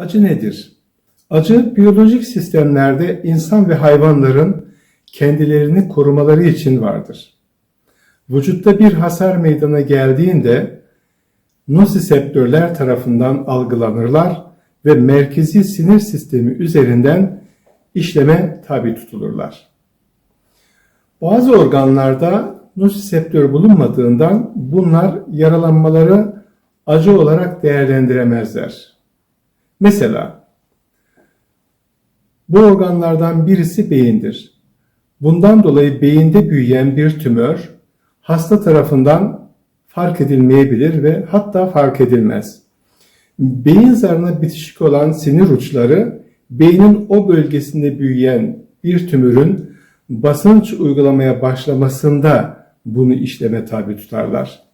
Acı nedir? Acı biyolojik sistemlerde insan ve hayvanların kendilerini korumaları için vardır. Vücutta bir hasar meydana geldiğinde nosiseptörler tarafından algılanırlar ve merkezi sinir sistemi üzerinden işleme tabi tutulurlar. Bazı organlarda nosiseptör bulunmadığından bunlar yaralanmaları acı olarak değerlendiremezler. Mesela bu organlardan birisi beyindir. Bundan dolayı beyinde büyüyen bir tümör hasta tarafından fark edilmeyebilir ve hatta fark edilmez. Beyin zarına bitişik olan sinir uçları beynin o bölgesinde büyüyen bir tümörün basınç uygulamaya başlamasında bunu işleme tabi tutarlar.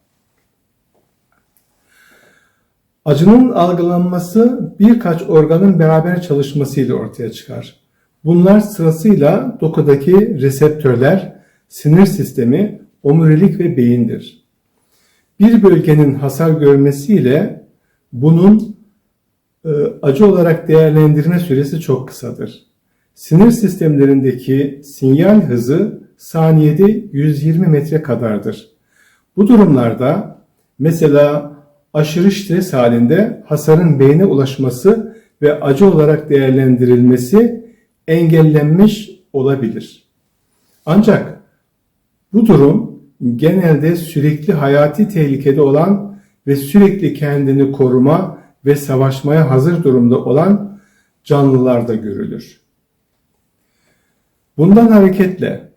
Acının algılanması birkaç organın beraber çalışmasıyla ortaya çıkar. Bunlar sırasıyla dokudaki reseptörler, sinir sistemi, omurilik ve beyindir. Bir bölgenin hasar görmesiyle bunun e, acı olarak değerlendirme süresi çok kısadır. Sinir sistemlerindeki sinyal hızı saniyede 120 metre kadardır. Bu durumlarda mesela aşırı stres halinde hasarın beyne ulaşması ve acı olarak değerlendirilmesi engellenmiş olabilir. Ancak bu durum genelde sürekli hayati tehlikede olan ve sürekli kendini koruma ve savaşmaya hazır durumda olan canlılarda görülür. Bundan hareketle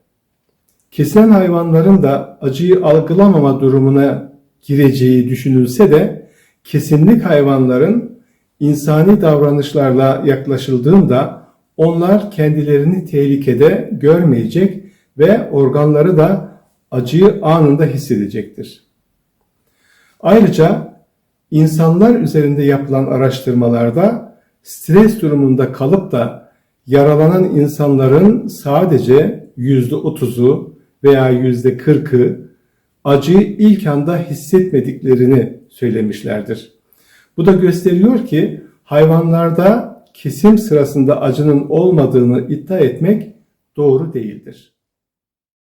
kesilen hayvanların da acıyı algılamama durumuna gireceği düşünülse de kesimlik hayvanların insani davranışlarla yaklaşıldığında onlar kendilerini tehlikede görmeyecek ve organları da acıyı anında hissedecektir. Ayrıca insanlar üzerinde yapılan araştırmalarda stres durumunda kalıp da yaralanan insanların sadece %30'u veya %40'ı acıyı ilk anda hissetmediklerini söylemişlerdir. Bu da gösteriyor ki hayvanlarda kesim sırasında acının olmadığını iddia etmek doğru değildir.